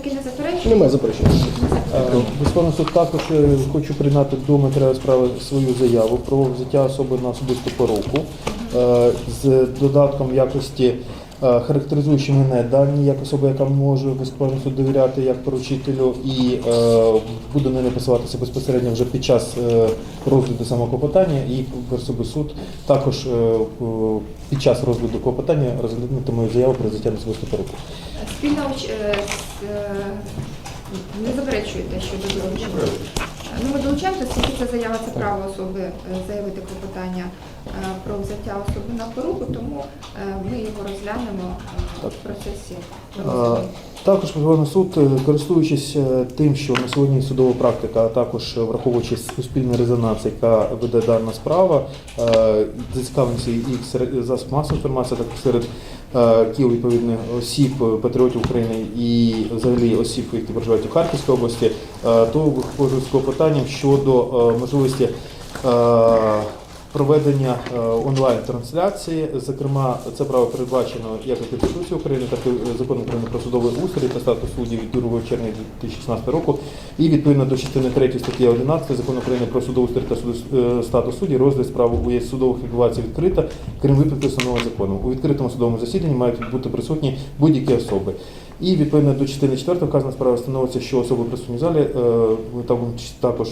таки не? Немає заперечень. Безпевно суд також е, хочу прийняти до матеріалу справи свою заяву про взяття особи на особисту поруку е, з додатком якості. Е, Характеризуючи мене дані як особа, яка може суд довіряти як поручителю, і е, буду на не посилатися безпосередньо вже під час е, розгляду самого клопотання, і особи суд також е, під час розгляду клопотання розглянути мою заяву про взяття на особисту поруку. Спільно не заперечуєте щодо долучення? Ну, ми долучаємося, оскільки це заява, це право особи заявити клопотання про взяття особи на поруку, тому е, ми його розглянемо е, в процесі. Також Верховний суд, е, користуючись е, тим, що на сьогодні судова практика, а також е, враховуючи суспільний резонанс, яка веде дана справа, е, зацікавленості і серед засоб масової інформації, так серед е, кіл відповідних осіб, е, патріотів України і взагалі осіб, які проживають у Харківській області, е, то виходжу з клопотанням щодо е, можливості. Проведення е, онлайн-трансляції, зокрема, це право передбачено як і Конституцією України, так і законом України про судовий устрій та статус суддів від 2 червня 2016 року, і відповідно до частини 3 статті 11 закону України про судовий устрій та е, статус суддів, розгляд справи у судових відбувається відкрита, крім випадку встановленого законом. У відкритому судовому засіданні мають бути присутні будь-які особи. І відповідно до частини 4 вказана справа встановиться, що особи присутні в залі е, також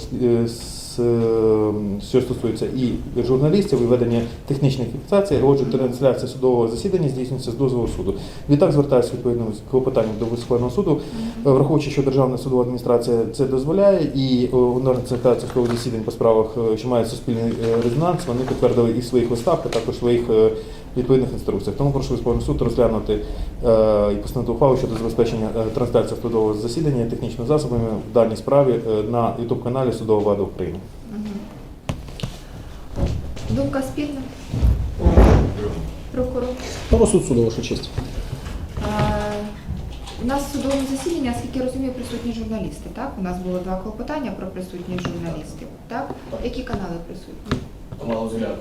що стосується і журналістів, і ведення технічних фіксацій, отже, трансляція судового засідання здійснюється з дозволу суду. Відтак звертаюся відповідно клопотанням до Високого суду, е, враховуючи, що Державна судова адміністрація це дозволяє, і онлайн трансляція судових засідань по справах, е, що мають суспільний е, резонанс, вони підтвердили і в своїх листах, а також в своїх е, відповідних інструкціях. Тому прошу Верховний суд розглянути е, і постановити ухвалу щодо забезпечення е, трансляції судового засідання технічними засобами в даній справі е, на youtube каналі Судова влада України. Думка спільна? Прокурор. На розсуд суду, ваша честь. Е, У нас в судовому засіданні, наскільки я розумію, присутні журналісти, так? У нас було два клопотання про присутність журналістів, так? Які канали присутні? Канал «Взгляд».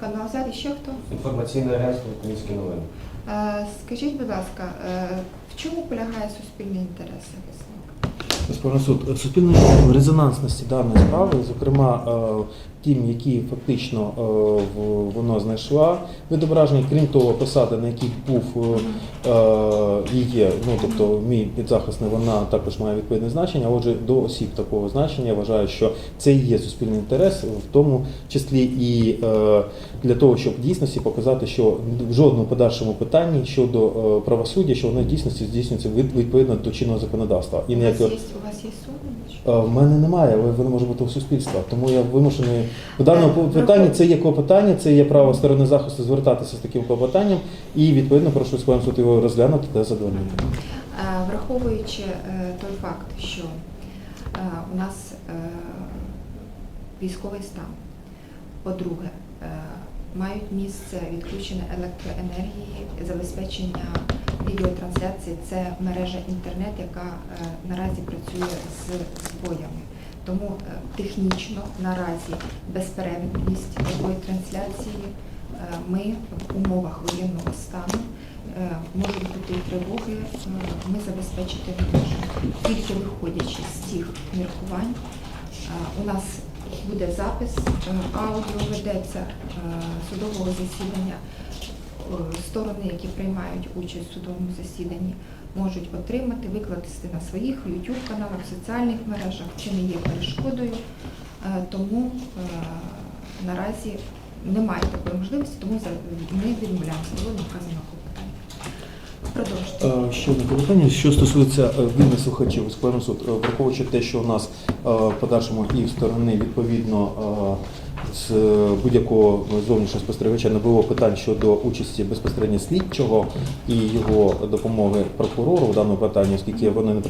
Канал «Зад» і ще хто? Інформаційне агентство «Українські новини». Е, Скажіть, будь ласка, е, в чому полягає суспільний інтерес захисника? Суд суспільної резонансності даної справи, зокрема тим, які фактично е, в- воно знайшла відображення, крім того, посада, на якій був є, ну тобто мій підзахисний, вона також має відповідне значення. Отже, до осіб такого значення я вважаю, що це і є суспільний інтерес, в тому числі і е, для того, щоб в дійсності показати, що в жодному подальшому питанні щодо е, правосуддя, що воно в дійсності здійснюється від- відповідно до чинного законодавства. І У вас є, у Е, В мене немає, але воно може бути у суспільства. Тому я вимушений в даному Е, питанні. Це є клопотання, це є право сторони захисту звертатися з таким клопотанням, і відповідно прошу складом суд його розглянути та задовольнити. Е, Враховуючи той факт, що у нас військовий стан, по-друге, мають місце відключення електроенергії, забезпечення відеотрансляції це мережа інтернет, яка е, наразі працює з збоями. Тому е, технічно наразі безперервність такої трансляції е, ми в умовах воєнного стану можуть бути і тривоги, ми забезпечити не можемо. Тільки виходячи з цих міркувань, у нас буде запис, е, аудіо ведеться е, судового засідання. Е, Сторони, які приймають участь в судовому засіданні, можуть отримати, викласти на своїх YouTube каналах, соціальних мережах, це не є перешкодою. Тому наразі немає такої можливості, тому ми відмовляємося вказаного клопотання. Продовжуйте. Е, Ще одне питання, що стосується е, вільних слухачів, суд, е, враховуючи те, що у нас в подальшому і в сторони відповідно з будь-якого зовнішнього спостерігача не було питань щодо участі безпосередньо слідчого і його допомоги прокурору в даному питанні, оскільки вони не е,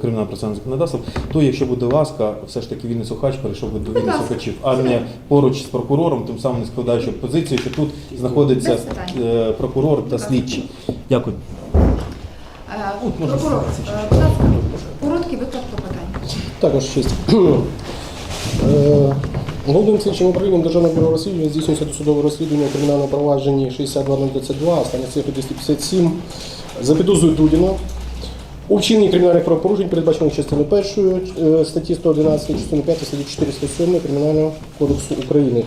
кримінальним процесуальним законодавством, то якщо буде ласка, все ж таки вільний слухач перейшов би до вільних слухачів, а не поруч з прокурором, тим самим не складаючи позицію, що тут знаходиться прокурор та слідчий. Дякую. Е, Прокурор, е, будь ласка, короткий виклад клопотання. Так, ваша честь. Е, Головним слідчим управлінням Державного бюро розслідування здійснюється досудове розслідування у кримінальному провадженні 62022, останні цифри 257. За підозрою Дудіна У вчиненні кримінальних правопорушень, передбачених частиною 1 е, статті 111, частиною 5 статті 407 Кримінального кодексу України.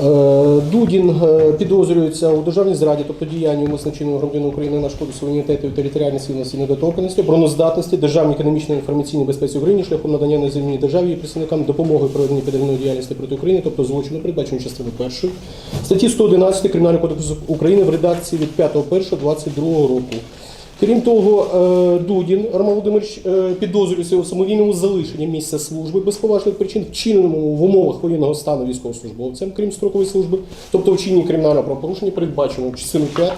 Е, Дудін е, підозрюється у державній зраді, тобто діянні умисно вчиненого громадянина України на шкоду суверенітету і територіальній цілісності недоторканості, обороноздатності, державній економічній інформаційній безпеці України шляхом надання неземній державі і представникам допомоги при веденні підривної діяльності проти України, тобто злочину, передбачено частиною першої статті 111 Кримінального кодексу України в редакції від 5.1.22 року. Крім того, е, Дудін Роман Володимирович е, підозрюється у самовільному залишенні місця служби без поважних причин, вчиненому в умовах воєнного стану військовослужбовцем, крім строкової служби, тобто вчиненні кримінального правопорушення, передбаченого частиною 5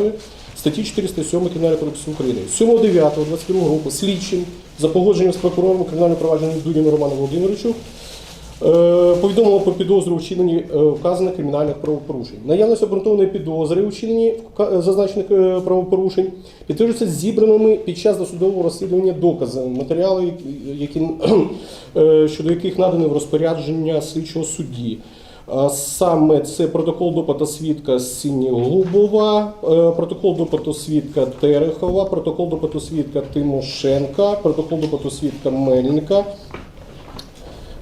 статті 407 Кримінального кодексу України. 7.9.22 року слідчим за погодженням з прокурором кримінального провадження Дудіну Роману Володимировичу Е, Повідомило про підозру вчиненні е, вказаних кримінальних правопорушень. Наявність обґрунтованої підозри у вчиненні зазначених е, правопорушень підтверджується зібраними під час досудового розслідування доказами, матеріали, які, щодо яких надані в розпорядження слідчого судді. Саме це протокол допиту свідка Сінігубова, е, протокол допиту свідка Терехова, протокол допиту свідка Тимошенка, протокол допиту свідка Мельника,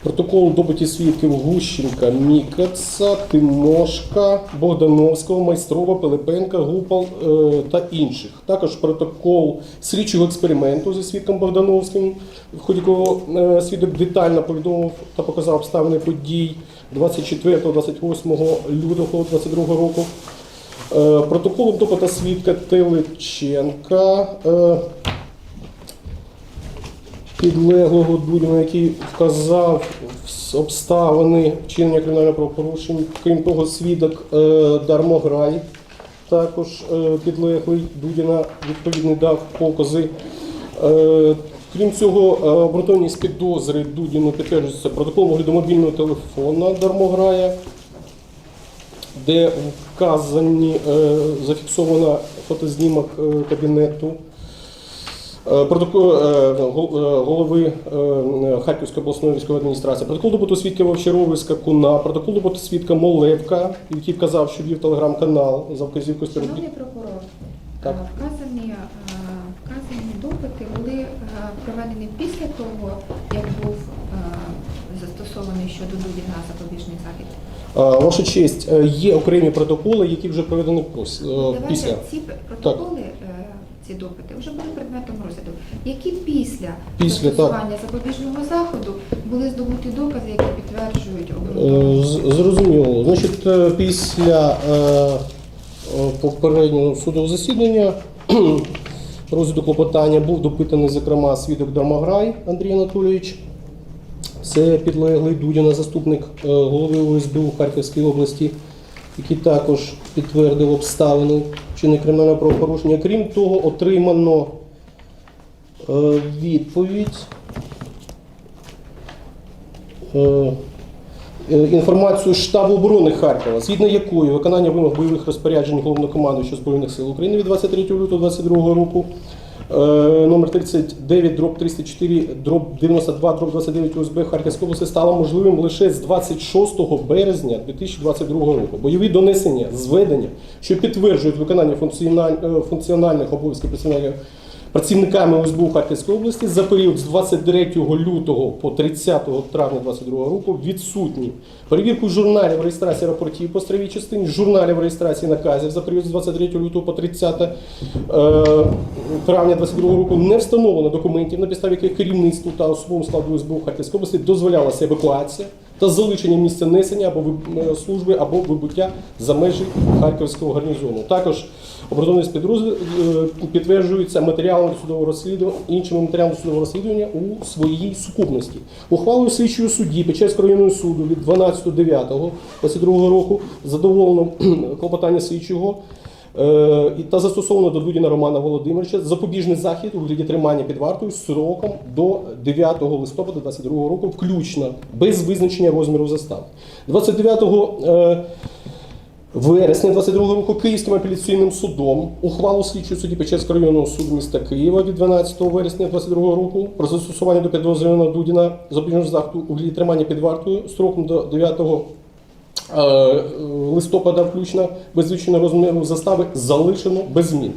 Протокол допиті свідків Гущенка, Мікаца, Тимошка, Богдановського, Майстрова, Пилипенка, Гупал е, та інших. Також протокол слідчого експерименту зі свідком Богдановським, в ході якого е, свідок детально повідомив та показав обставини подій 24-28 лютого 2022 року. Е, Протоколом допита свідка Теличенка. е, підлеглого Дудіна, який вказав обставини вчинення кримінального правопорушення. Крім того, свідок е, Дармограй, також е, підлеглий Дудіна, відповідний дав покази. Е, Крім цього, обґрунтованість підозри Дудіну підтверджується протоколом огляду мобільного телефона Дармограя, де вказані зафіксовано фотознімок кабінету. Е, Протокол е, гол- е, голови Харківської обласної військової адміністрації, протокол допиту свідка Вовчарова Скакуна, протокол допиту свідка Молевка, який вказав, що вів телеграм-канал за вказівкою Шановний прокурор, Так. вказані, вказані допити були проведені після того, як був застосований щодо Дудіна запобіжний захід. Ваша честь, є окремі протоколи, які вже проведені е, Давайте ці протоколи, е, ці допити вже були предметом розгляду. Які після, Після, застосування запобіжного заходу були здобуті докази, які підтверджують Е, обґрунтованість? Зрозуміло. Значить, е, після е, е, попереднього судового засідання розгляду клопотання був допитаний, зокрема, свідок Дармограй Андрій Анатолійович. Це підлеглий Дудіна, заступник е, голови ОСБУ Харківської області, який також підтвердив обставини вчинення кримінального правопорушення. Крім того, отримано е, відповідь. е, е, інформацію штабу оборони Харкова, згідно якої виконання вимог бойових розпоряджень головнокомандуючого Збройних сил України від 23 лютого 2022 року номер 39 дроб 304 дроб 92 дроб 29 УСБ Харківської області стало можливим лише з 26 березня 2022 року. Бойові донесення, зведення, що підтверджують виконання е, функціональних обов'язків працівників працівниками ОСБУ Харківської області за період з 23 лютого по 30 травня 2022 року відсутні. Перевірку журналів реєстрації рапортів по стравій частині, журналів реєстрації наказів за період з 23 лютого по 30 е, травня 2022 року не встановлено документів, на підставі яких керівництву та особовому складу СБУ Харківської області дозволялася евакуація та залишення місця несення або е, служби або вибуття за межі Харківського гарнізону. Також обґрунтованість підрозділ е, підтверджується матеріалами судового розслідування іншими матеріалами судового розслідування у своїй сукупності. Ухвалою слідчого судді Печерського районного суду від 12.09.22 року задоволено клопотання слідчого. Е, та застосовано до Дудіна Романа Володимировича запобіжний захід у вигляді тримання під вартою з сроком до 9 листопада 2022 року, включно без визначення розміру застави. 29 е, вересня 22 року Київським апеляційним судом ухвалу слідчого судді Печерського районного суду міста Києва від 12 вересня 22 року про застосування до підозрюваного Дудіна запобіжного заходу у тримання під вартою строком до 9 е, листопада включно без визначеного розміру застави залишено без змін.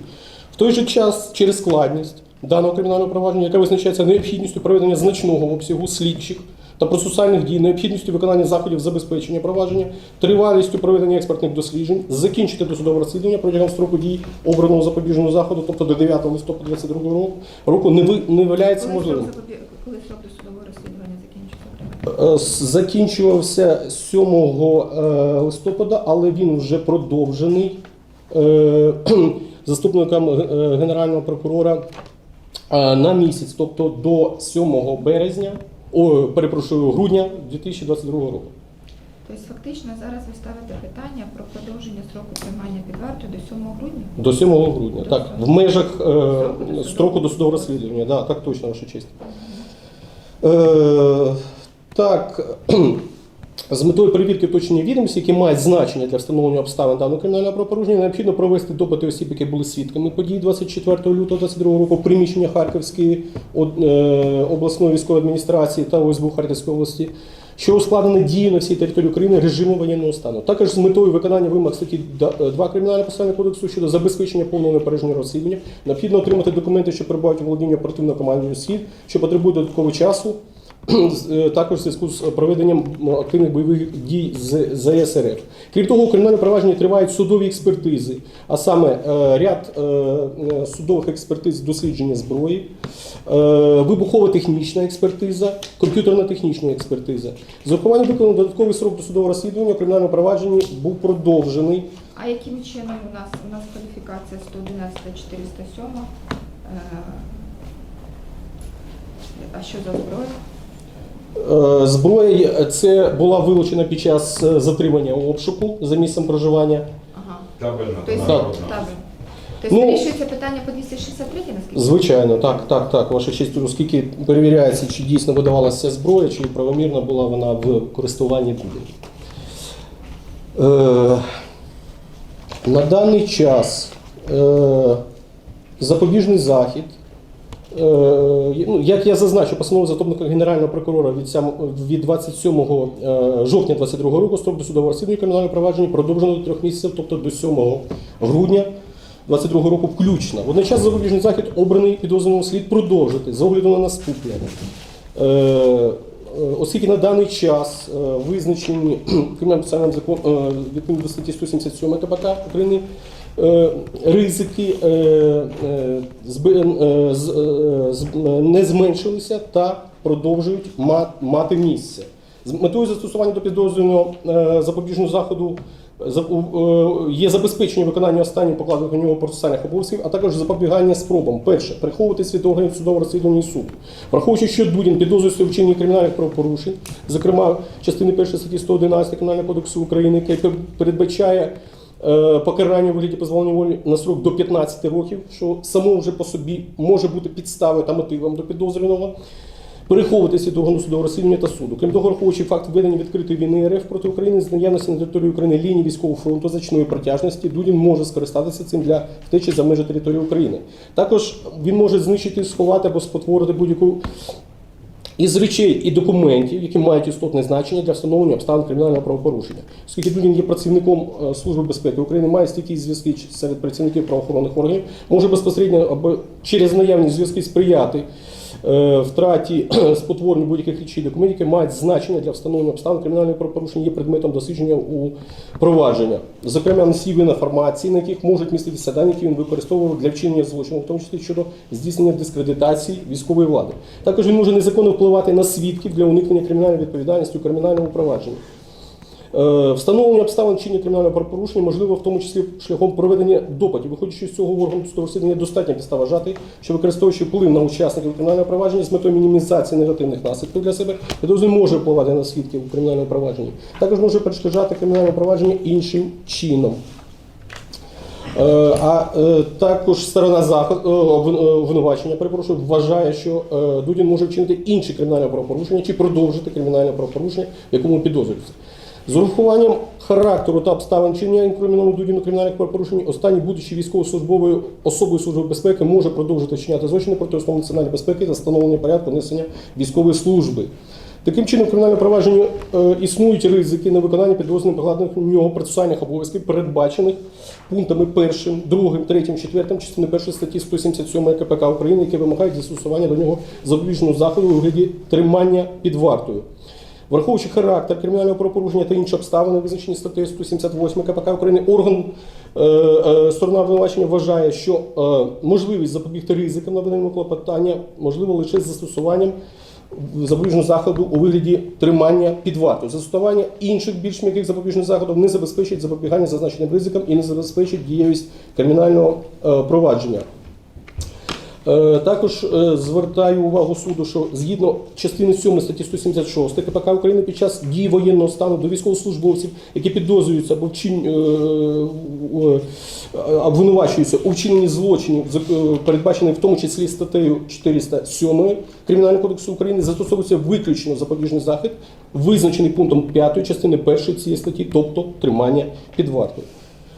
В той же час через складність даного кримінального провадження, яка визначається необхідністю проведення значного обсягу слідчих та процесуальних дій, необхідністю виконання заходів забезпечення провадження, тривалістю проведення експертних досліджень, закінчити досудове розслідування протягом строку дій обраного запобіжного заходу, тобто до 9 листопада 2022 року, року не, ви, не виявляється можливим. коли срок досудового розслідування закінчиться? Е, Закінчувався 7 е, листопада, але він вже продовжений е, заступником генерального прокурора на місяць, тобто до 7 березня, о, перепрошую, грудня 2022 року. Тобто фактично зараз ви ставите питання про продовження строку тримання під вартою до 7 грудня? До 7 грудня, так, в межах е, строку досудового розслідування. Да, так точно, ваша честь. Е, так, з метою перевірки точення відомості, які мають значення для встановлення обставин даного кримінального правопорушення, необхідно провести допити осіб, які були свідками подій 24 лютого 2022 року в приміщення Харківської е, обласної військової адміністрації та ОСБУ Харківської області, що ускладнені дією на всій території України режиму воєнного стану. Також з метою виконання вимог статті 2 Кримінального процесуального кодексу щодо забезпечення повного непередження розслідування, необхідно отримати документи, що перебувають у володінні оперативної команди СІД, що потребують додаткового часу. Е, також в зв'язку з проведенням активних бойових дій з ЗСРФ. Крім того, у кримінальному провадженні тривають судові експертизи, а саме е, ряд е, судових експертиз дослідження зброї, вибухово-технічна експертиза, комп'ютерно-технічна експертиза. З урахуванням виконаного додатковий срок досудового розслідування у кримінальному провадженні був продовжений. А яким чином у нас у нас кваліфікація 111 407? Е, а що за зброя? Е, Зброя це була вилучена під час е, затримання обшуку за місцем проживання. Ага. Табельна, Тобто, Тобто Ну, вирішується питання по 263, наскільки? Звичайно, так, так, так. Ваша честь, оскільки перевіряється, чи дійсно видавалася зброя, чи правомірно була вона в користуванні буде. Е, на даний час е, запобіжний захід. Е, ну, як я зазначу, постанову заступника генерального прокурора від, сям- від 27 е, жовтня 22 року строк досудового розслідування кримінального провадження продовжено до трьох місяців, тобто до 7 грудня 22 року включно. Водночас запобіжний захід обраний підозрюваному слід продовжити з огляду на наступне. Е, Оскільки на даний час визначені кримінальним процесуальним законом відповідно до статті 177 КПК України ризики е, зби- е, е, не зменшилися та продовжують мати місце. З метою застосування до підозрюваного запобіжного заходу є забезпечення виконання останніх покладених на нього процесуальних обов'язків, а також запобігання спробам. Перше, приховуватись від органів судового розслідування і суду. Враховуючи, що Дудін підозрюється у вчиненні кримінальних правопорушень, зокрема частини 1 статті 111 Кримінального кодексу України, яке передбачає покарання у вигляді позбавлення волі на срок до 15 років, що само вже по собі може бути підставою та мотивом до підозрюваного. Переховуватися від органу судового розслідування та суду. Крім того, враховуючи факт введення відкритої війни РФ проти України з наявності на території України лінії військового фронту значної протяжності, Дудін може скористатися цим для втечі за межі території України. Також він може знищити, сховати або спотворити будь-яку із речей і документів, які мають істотне значення для встановлення обставин кримінального правопорушення. Оскільки Дудін є працівником е, Служби безпеки України, має стійкі зв'язки серед працівників правоохоронних органів, може безпосередньо або через наявні зв'язки сприяти втраті спотворенню будь-яких речей документів, які мають значення для встановлення обставин кримінального правопорушення, є предметом дослідження у провадження. Зокрема, носіїв інформації, на яких можуть міститися дані, які він використовував для вчинення злочину, в тому числі щодо здійснення дискредитації військової влади. Також він може незаконно впливати на свідків для уникнення кримінальної відповідальності у кримінальному провадженні. Е, Встановлення обставин чинення кримінального правопорушення можливо в тому числі шляхом проведення допитів. Виходячи з цього органу судового розслідування достатньо підстав вважати, що використовуючи вплив на учасників кримінального провадження з метою мінімізації негативних наслідків для себе, підозрюваний може впливати на свідків у кримінальному провадженні. Також може перешкоджати кримінальне провадження іншим чином. Е, А е, також сторона заходу обвинувачення, перепрошую, вважає, що Дудін може вчинити інше кримінальне правопорушення чи продовжити кримінальне правопорушення, якому підозрюється. З урахуванням характеру та обставин чинення інкримінованого кримінальних правопорушень, останній, будучи військовослужбовою особою Служби безпеки, може продовжити вчиняти злочини проти основ національної безпеки та встановлення порядку несення військової служби. Таким чином, в кримінальному провадженні е, існують ризики невиконання підрозділом покладених у нього процесуальних обов'язків, передбачених пунктами 1, 2, 3, 4 частини 1 статті 177 КПК України, які вимагають застосування до нього запобіжного заходу у вигляді тримання під вартою. Враховуючи характер кримінального правопорушення та інші обставини, визначені статтею 178 КПК України, орган е, е, сторона обвинувачення вважає, що е, можливість запобігти ризикам наведеному клопотання можливо лише з застосуванням запобіжного заходу у вигляді тримання під вартою. Застосування інших більш м'яких запобіжних заходів не забезпечить запобігання зазначеним ризикам і не забезпечить дієвість кримінального провадження. Е, Також е, звертаю увагу суду, що згідно частини 7 статті 176 КПК України під час дії воєнного стану до військовослужбовців, які підозрюються або вчин... е, обвинувачуються у вчиненні злочинів, передбачених в тому числі статтею 407 Кримінального кодексу України, застосовується виключно запобіжний захід, визначений пунктом 5 частини 1 цієї статті, тобто тримання під вартою.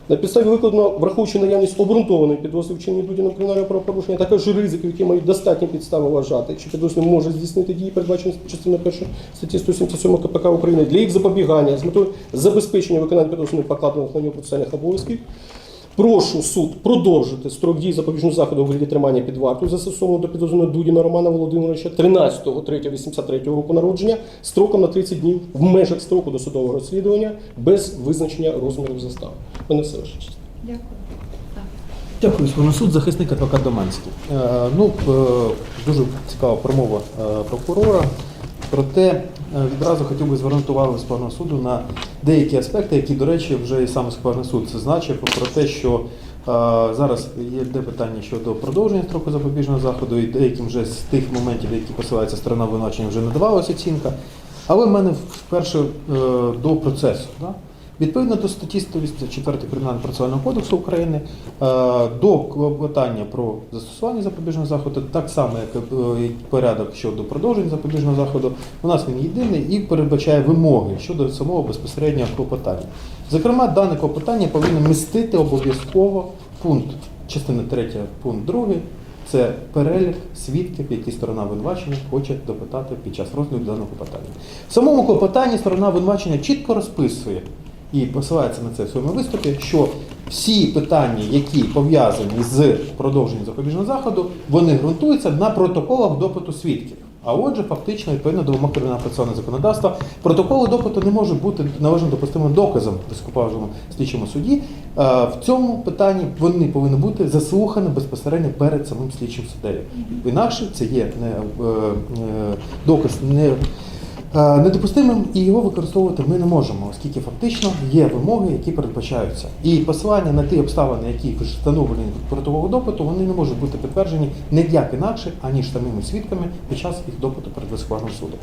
На підставі викладено, враховуючи наявність обґрунтованої підозри вчинення людяного кримінального правопорушення, також ризики, які мають достатні підстави вважати, що підозрюваний може здійснити дії, передбачені частиною 1 статті 177 КПК України для їх запобігання з метою забезпечення виконання підозрюваних покладених на нього процесуальних обов'язків. Прошу суд продовжити строк дії запобіжного заходу у вигляді тримання під вартою, застосованого до підозрюваного Дудіна Романа Володимировича 13.03.83 року народження строком на 30 днів в межах строку досудового розслідування без визначення розміру застави. Мене все ваше честь. Дякую. Дякую, пане суд, захисник адвокат Доманський. Е, ну, е, дуже цікава промова е, прокурора. Проте е, відразу хотів би звернути увагу пана суду на деякі аспекти, які, до речі, вже і саме Скварний суд зазначив про те, що е, зараз є питання щодо продовження строку запобіжного заходу, і деяким вже з тих моментів, які посилається сторона обвинувачення, вже надавалася оцінка. Але в мене вперше е, до процесу. Да? Відповідно до статті 184 Кримінального процесуального кодексу України е, до клопотання про застосування запобіжного заходу, так само як е, порядок щодо продовження запобіжного заходу, у нас він єдиний і передбачає вимоги щодо самого безпосереднього клопотання. Зокрема, дане клопотання повинно містити обов'язково пункт частини 3, пункт 2, це перелік свідків, які сторона обвинувачення хоче допитати під час розгляду даного клопотання. В самому клопотанні сторона обвинувачення чітко розписує і посилається на це в своєму виступі, що всі питання, які пов'язані з продовженням запобіжного заходу, вони ґрунтуються на протоколах допиту свідків. А отже, фактично, відповідно до вимог кримінального процесуального законодавства, протоколи допиту не можуть бути належно допустимим доказом в слідчому суді. Е, В цьому питанні вони повинні бути заслухані безпосередньо перед самим слідчим суддею. Інакше це є не, е, е, доказ не Недопустимим і його використовувати ми не можемо, оскільки фактично є вимоги, які передбачаються. І посилання на ті обставини, які встановлені в протоколу допиту, вони не можуть бути підтверджені ніяк інакше, аніж самими свідками під час їх допиту перед високоважним судом.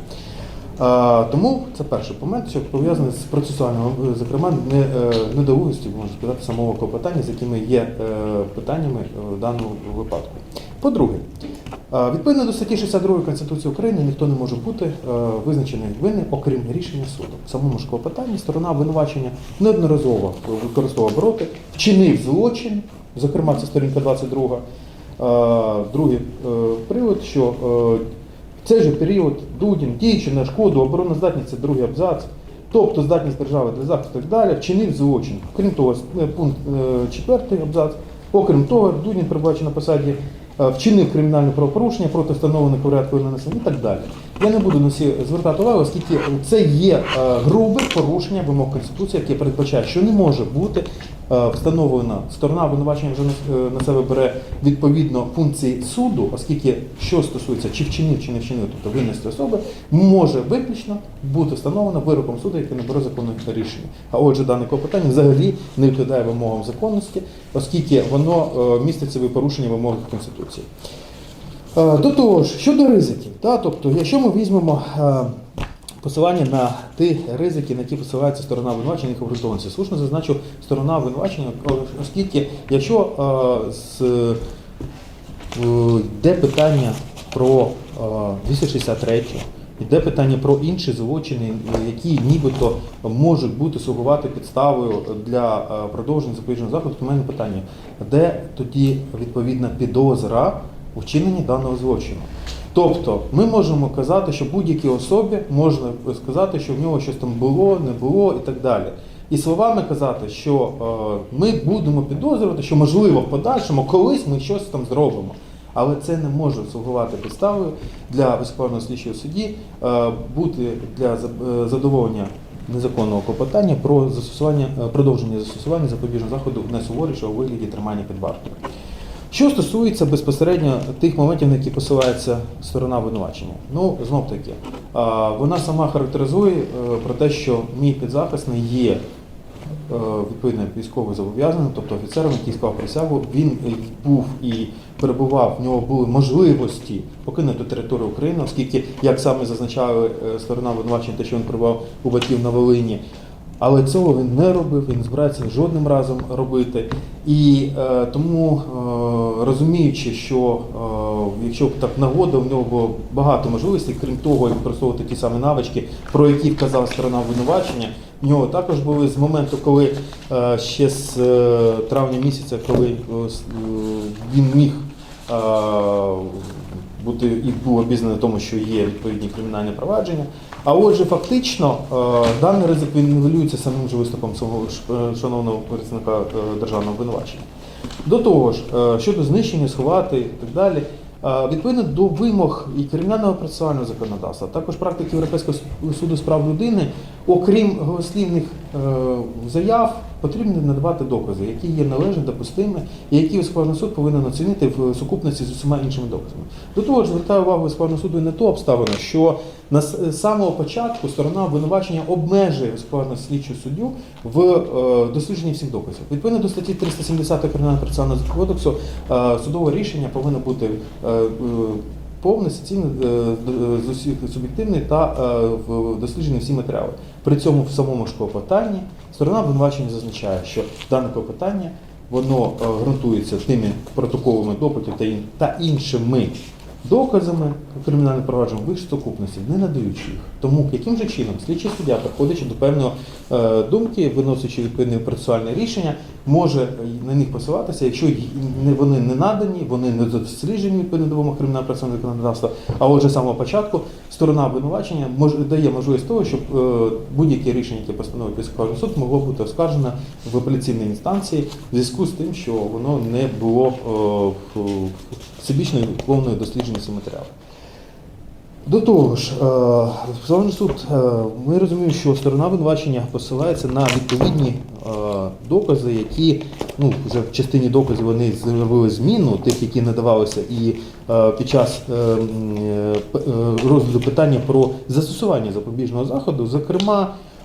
Е, Тому це перший момент, що пов'язаний з процесуальним, е, зокрема, не, е, недолугості, можна сказати, самого клопотання, з якими є е, питаннями е, в даному випадку. По-друге, е, відповідно до статті 62 Конституції України ніхто не може бути е, визначений винним, окрім рішення суду. Самому ж клопотанні сторона обвинувачення неодноразово використовувала обороти, вчинив злочин, зокрема це сторінка 22, е, другий е, привод, що е, в цей же період Дудін, діючи на шкоду обороноздатність, це другий абзац, тобто здатність держави для захисту і так далі, вчинив злочин. Крім того, е, пункт е, четвертий абзац. Окрім того, Дудін, перебуваючи на посаді, е, вчинив кримінальне правопорушення проти встановлених порядку нанесення і так далі. Я не буду на всі звертати увагу, оскільки це є е, грубе порушення вимог Конституції, яке передбачає, що не може бути е, встановлена сторона обвинувачення вже на, себе бере відповідно функції суду, оскільки що стосується чи вчинив, чи не вчинив, тобто винності особи, може виключно бути встановлено вироком суду, який не бере законне рішення. А отже, дане клопотання взагалі не відповідає вимогам законності, оскільки воно е, містить в порушення вимог Конституції. Е, До того ж, щодо ризиків, та, тобто, якщо ми візьмемо е, посилання на ті ризики, на які посилається сторона обвинувачення, їх обґрунтованості, слушно зазначу сторона обвинувачення, оскільки якщо е, з, йде питання про е, 263, йде питання про інші злочини, які нібито можуть бути слугувати підставою для продовження запобіжного заходу, то в мене питання, де тоді відповідна підозра у вчиненні даного злочину? Тобто ми можемо казати, що будь-якій особі можна сказати, що в нього щось там було, не було і так далі. І словами казати, що е, ми будемо підозрювати, що можливо в подальшому колись ми щось там зробимо. Але це не може слугувати підставою для високого слідчого судді е, бути для е, задоволення незаконного клопотання про застосування продовження застосування запобіжного заходу найсуворішого у вигляді тримання під вартою. Що стосується безпосередньо тих моментів, на які посилається сторона обвинувачення, ну знов таки, вона сама характеризує е, про те, що мій підзахисний є е, відповідно військово зобов'язаним, тобто офіцером, який склав присягу, він був і перебував, в нього були можливості покинути територію України, оскільки, як саме зазначали е, сторона обвинувачення, те, що він перебував у батьків на Волині. Але цього він не робив, він збирається жодним разом робити. І е, тому, розуміючи, що е, якщо б так нагода, в нього було багато можливостей, крім того, і використовувати ті самі навички, про які вказала сторона обвинувачення, в нього також були з моменту, коли е, ще з е, травня місяця, коли він міг бути і був обізнаний тому, що є відповідні кримінальні провадження. А отже, фактично, даний ризик він нівелюється самим же виступом шановного представника державного обвинувачення. До того ж, е, щодо знищення, сховати і так далі, е, відповідно до вимог і кримінального процесуального законодавства, також практики Європейського суду з прав людини, окрім голослівних е, заяв, потрібно надавати докази, які є належні, допустими, і які Верховний суд повинен оцінити в сукупності з усіма іншими доказами. До того ж, звертаю увагу Верховного суду і на ту обставину, що на самого початку сторона обвинувачення обмежує Верховного слідчого суддю в е, дослідженні всіх доказів. Відповідно до статті 370 Кримінального процесуального кодексу, е, судове рішення повинно бути повне, суцільне, е, з усіх суб'єктивний та е, досліджені всі матеріали. При цьому в самому ж клопотанні сторона обвинувачення зазначає, що дане клопотання воно е, ґрунтується тими протоколами допитів та іншими доказами кримінального провадження в сукупності, не надаючи їх. Тому яким же чином слідчий суддя, приходячи до певної е, думки, виносячи відповідне процесуальне рішення, може на них посилатися, якщо вони не надані, вони не досліджені відповідно до вимог кримінального процесуального законодавства. А отже, з самого початку сторона обвинувачення дає можливість того, щоб е, будь-яке рішення, яке постановить військовий суд, могло бути оскаржено в апеляційній інстанції в зв'язку з тим, що воно не було е, в- всебічно і повної дослідженості. До того ж, е, Верховний суд, е, ми розуміємо, що сторона обвинувачення посилається на відповідні е, докази, які ну, вже в частині доказів вони зробили зміну, тих, які надавалися і е, під час е, е, е, розгляду питання про застосування запобіжного заходу, зокрема е,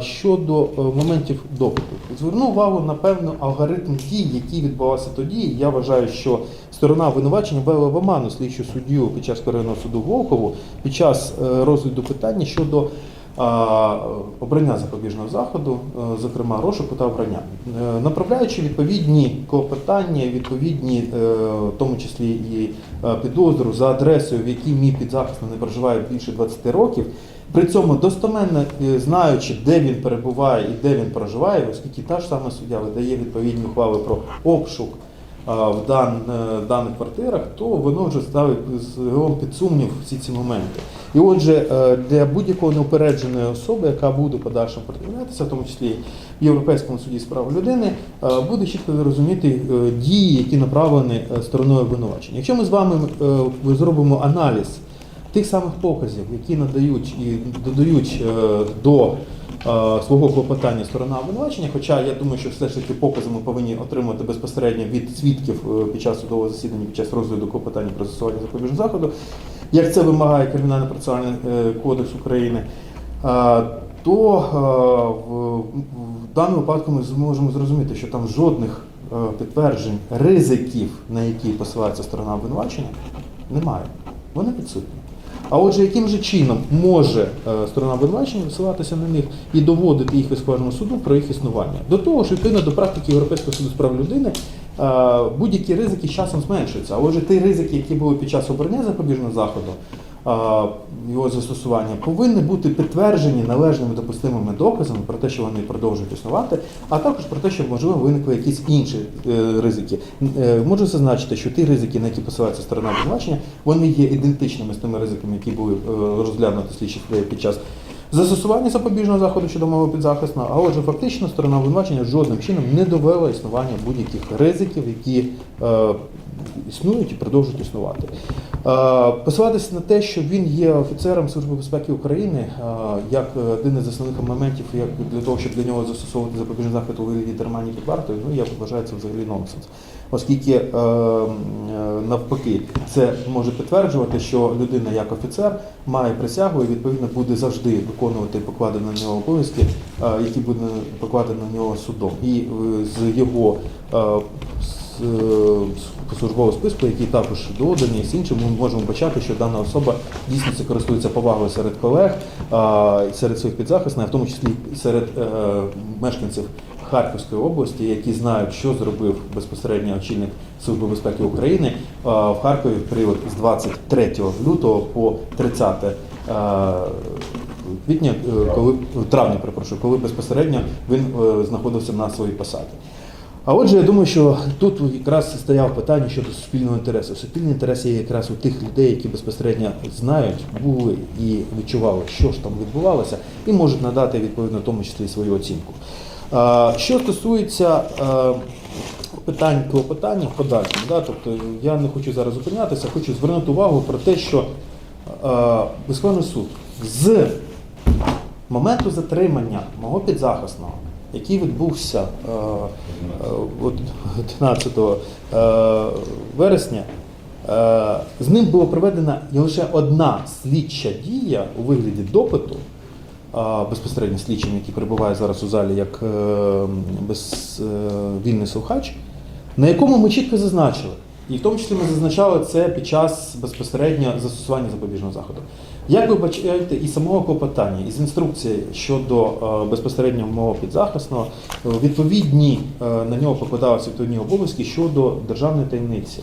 щодо е, моментів допиту. Зверну увагу на певний алгоритм дій, який відбувався тоді. Я вважаю, що сторона обвинувачення вела в оману слідчу суддю під час корейного суду Волкову під час е, розгляду питання щодо обрання запобіжного заходу, е, зокрема розшуку та обрання, направляючи відповідні клопотання, відповідні, в тому числі і підозру за адресою, в якій мій підзахисний не проживає більше 20 років. При цьому достоменно е, знаючи, де він перебуває і де він проживає, оскільки та ж сама суддя видає відповідні ухвали про обшук в дан, е, даних квартирах, то воно вже ставить під сумнів всі ці моменти. І отже, е, для будь-якої неупередженої особи, яка буде в подальшому протиявлятися, в тому числі в Європейському суді з прав людини, буде чітко розуміти е, дії, які направлені стороною обвинувачення. Якщо ми з вами зробимо аналіз тих самих показів, які надають і додають е, до е, свого клопотання сторона обвинувачення, хоча я думаю, що все ж таки покази ми повинні отримати безпосередньо від свідків е, під час судового засідання, під час розгляду клопотання про застосування запобіжного заходу, як це вимагає Кримінально-процесуальний е, кодекс України, то в, даному випадку ми зможемо зрозуміти, що там жодних підтверджень ризиків, на які посилається сторона обвинувачення, немає. Вони відсутні. А отже, яким же чином може е, сторона обвинувачення висилатися на них і доводити їх військовому суду про їх існування? До того ж, відповідно до практики Європейського суду з прав людини, е, будь-які ризики з часом зменшуються. А отже, ті ризики, які були під час обрання запобіжного заходу, його застосування повинні бути підтверджені належними допустимими доказами про те, що вони продовжують існувати, а також про те, що можливо виникли якісь інші е, ризики. Е, можу зазначити, що ті ризики, на які посилається сторона обвинувачення, вони є ідентичними з тими ризиками, які були е, розглянуті слідчі під час застосування запобіжного заходу щодо мого підзахисного, а отже, фактично сторона обвинувачення жодним чином не довела існування будь-яких ризиків, які існують і продовжують існувати. Е, посилатися на те, що він є офіцером Служби безпеки України, е, як один із основних моментів, як для того, щоб для нього застосовувати запобіжний захід у вигляді під вартою, ну я вважаю це взагалі нонсенс. Оскільки е, навпаки це може підтверджувати, що людина як офіцер має присягу і відповідно буде завжди виконувати покладені на нього обов'язки, які буде покладені на нього судом. І з його з, е, службового списку, який також доданий з іншим, ми можемо бачати, що дана особа дійсно це користується повагою серед колег, серед своїх підзахисних, а в тому числі серед е, мешканців Харківської області, які знають, що зробив безпосередньо очільник Служби безпеки України в Харкові в період з 23 лютого по 30 е, квітня, коли травня, перепрошую, коли безпосередньо він знаходився на своїй посаді. А отже, я думаю, що тут якраз стояв питання щодо суспільного інтересу. Суспільний інтерес є якраз у тих людей, які безпосередньо знають, були і відчували, що ж там відбувалося, і можуть надати відповідно тому числі свою оцінку. Що стосується питань клопотання в подальшому, да, тобто я не хочу зараз зупинятися, хочу звернути увагу про те, що Верховний суд з моменту затримання мого підзахисного, який відбувся е, е, от 11 е, вересня, е, з ним була проведена лише одна слідча дія у вигляді допиту, е, безпосередньо слідчим, який перебуває зараз у залі як е, е, вільний слухач, на якому ми чітко зазначили. І в тому числі ми зазначали це під час безпосередньо застосування запобіжного заходу. Як ви бачите, і самого клопотання, і з інструкції щодо е, безпосередньо мого підзахисного, е, відповідні е, на нього покладалися відповідні обов'язки щодо державної таємниці.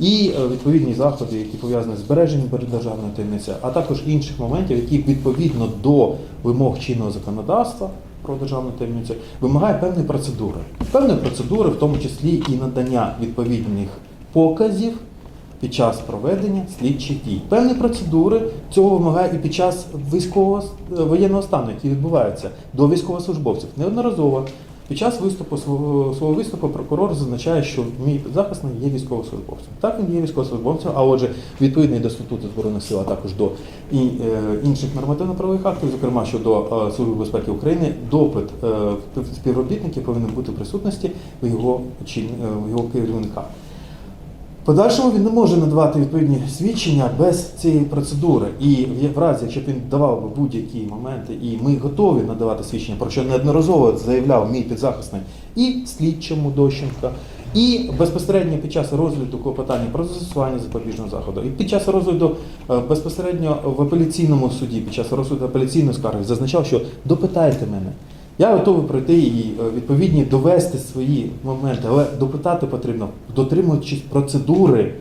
І відповідні заходи, які пов'язані з збереженням державної таємниці, а також інших моментів, які відповідно до вимог чинного законодавства про державну таємницю вимагає певної процедури. Певної процедури, в тому числі і надання відповідних показів під час проведення слідчих дій. Певні процедури цього вимагає і під час військового е, воєнного стану, який відбувається до військовослужбовців. Неодноразово під час виступу свого, виступу прокурор зазначає, що мій захисник є військовослужбовцем. Так він є військовослужбовцем, а отже, відповідний до статуту збройних сил, а також до і, е, інших нормативно-правових актів, зокрема щодо е, Служби безпеки України, допит е, співробітників повинен бути в присутності у його, е, у його керівника. Подальшому він не може надавати відповідні свідчення без цієї процедури. І в разі, якщо б він давав будь-які моменти, і ми готові надавати свідчення, про що неодноразово заявляв мій підзахисний і слідчому Дощенка, і безпосередньо під час розгляду клопотання про застосування запобіжного заходу, і під час розгляду е, безпосередньо в апеляційному суді, під час розгляду апеляційної скарги, зазначав, що допитайте мене. Я готовий пройти і е, відповідні довести свої моменти, але допитати потрібно, дотримуючись процедури,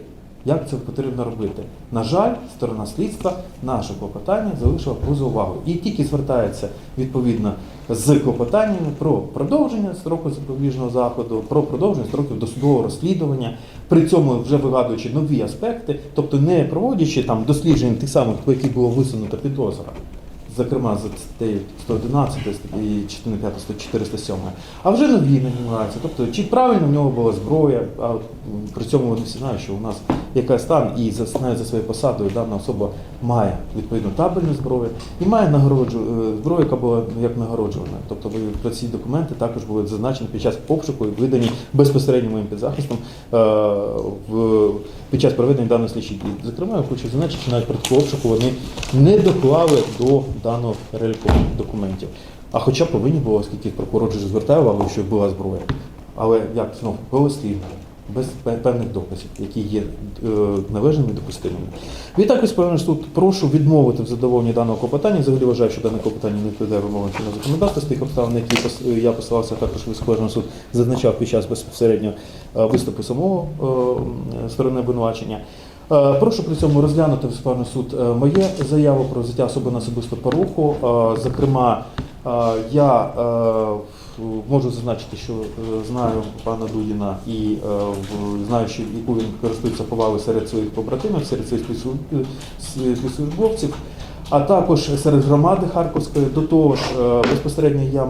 як це потрібно робити. На жаль, сторона слідства наше клопотання залишила поза увагою. І тільки звертається відповідно з клопотаннями про продовження строку запобіжного заходу, про продовження строків досудового розслідування, при цьому вже вигадуючи нові аспекти, тобто не проводячи там досліджень тих самих, по яких було висунуто підозра зокрема за статтею 111 і частини 5 статті 407, а вже нові нумерації. Тобто, чи правильно в нього була зброя, а при цьому вони всі знають, що у нас яка стан, і навіть за своєю посадою дана особа має відповідно табельну зброю і має нагороджу е, зброю, яка була як нагороджувана. Тобто про ці документи також були зазначені під час обшуку і видані безпосередньо моїм підзахистом е, під час проведення даної слідчої дії. Зокрема, я хочу зазначити, що навіть протокол обшуку вони не доклали до даного переліку документів. А хоча повинні були, оскільки прокурор вже звертає увагу, що була зброя. Але як знову голослівно, без певних доказів, які є е, належними і допустимими. Відтак, відповідно суд, прошу відмовити в задоволенні даного клопотання. Взагалі вважаю, що дане клопотання не відповідає вимогам чинного законодавства з тих обставин, на які я посилався, також військовий суд зазначав під час безпосередньо е, виступу самого е, сторони обвинувачення. Прошу при цьому розглянути пане суд моє заяву про взяття особи на особисту поруху. Зокрема, я в- можу зазначити, що е, знаю пана Дудіна і е, знаю, що яку він користується повагою серед своїх побратимів, серед своїх службовців, співслужбовців, а також серед громади Харківської. До того ж, е, безпосередньо я